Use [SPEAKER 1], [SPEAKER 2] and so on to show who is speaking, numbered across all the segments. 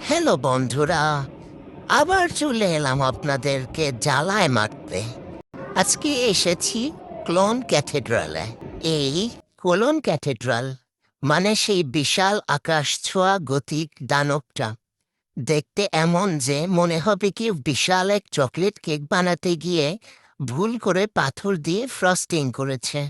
[SPEAKER 1] Hello, বন্ধুরা। আবার চলে এলাম আপনাদেরকে জ্বালায় মারতে। আজকে এসেছি ক্লোন ক্যাথেড্রালে। এই কোলন ক্যাথেড্রাল মানে সেই বিশাল আকাশ ছোঁয়া গতিক দানবটা। দেখতে এমন যে মনে হবে কি বিশাল এক চকলেট কেক বানাতে গিয়ে ভুল করে পাথর দিয়ে ফ্রস্টিং করেছে।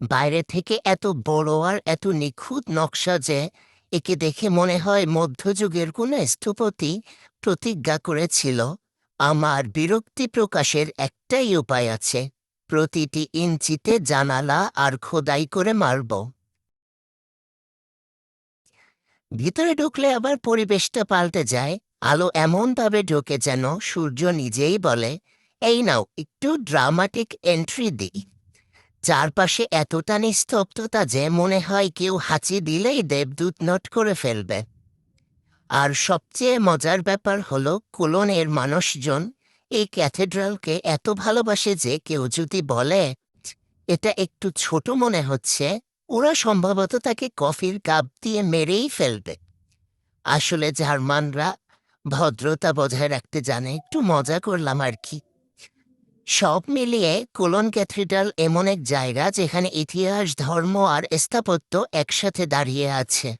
[SPEAKER 1] বাইরে থেকে এত বড় আর এত নিখুঁত নকশা যে একে দেখে মনে হয় মধ্যযুগের কোনো স্থপতি প্রতিজ্ঞা করেছিল। আমার বিরক্তি প্রকাশের একটাই উপায় আছে, প্রতিটি ইঞ্চিতে জানালা আর খোদাই করে মারব। ভিতরে ঢুকলে আবার পরিবেশটা পাল্টে যায়, আলো এমনভাবে ঢোকে যেন সূর্য নিজেই বলে, এই নাও, একটু ড্রামাটিক এন্ট্রি দিই। চারপাশে এতটা নিস্তব্ধতা যে মনে হয় কেউ হাঁচি দিলেই দেবদূত নট করে ফেলবে। আর সবচেয়ে মজার ব্যাপার হল, কোলনের মানুষজন এই ক্যাথেড্রালকে এত ভালোবাসে যে কেউ যদি বলে, এটা একটু ছোট মনে হচ্ছে ওরা সম্ভবত তাকে কফির কাপ দিয়ে মেরেই ফেলবে। আসলে জার্মানরা ভদ্রতা বজায় রাখতে জানে, একটু মজা করলাম আর কি। সব মিলিয়ে কোলন ক্যাথিড্রাল এমন এক জায়গা যেখানে ইতিহাস, ধর্ম আর স্থাপত্য একসাথে দাঁড়িয়ে আছে।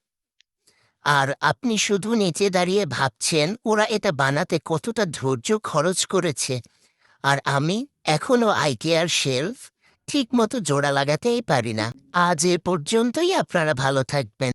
[SPEAKER 1] আর আপনি শুধু নিচে দাঁড়িয়ে ভাবছেন, ওরা এটা বানাতে কতটা ধৈর্য খরচ করেছে। আর আমি এখনও আইকেয়ার শেলফ ঠিক মতো জোড়া লাগাতেই পারি না। আজ এ পর্যন্তই, আপনারা ভালো থাকবেন।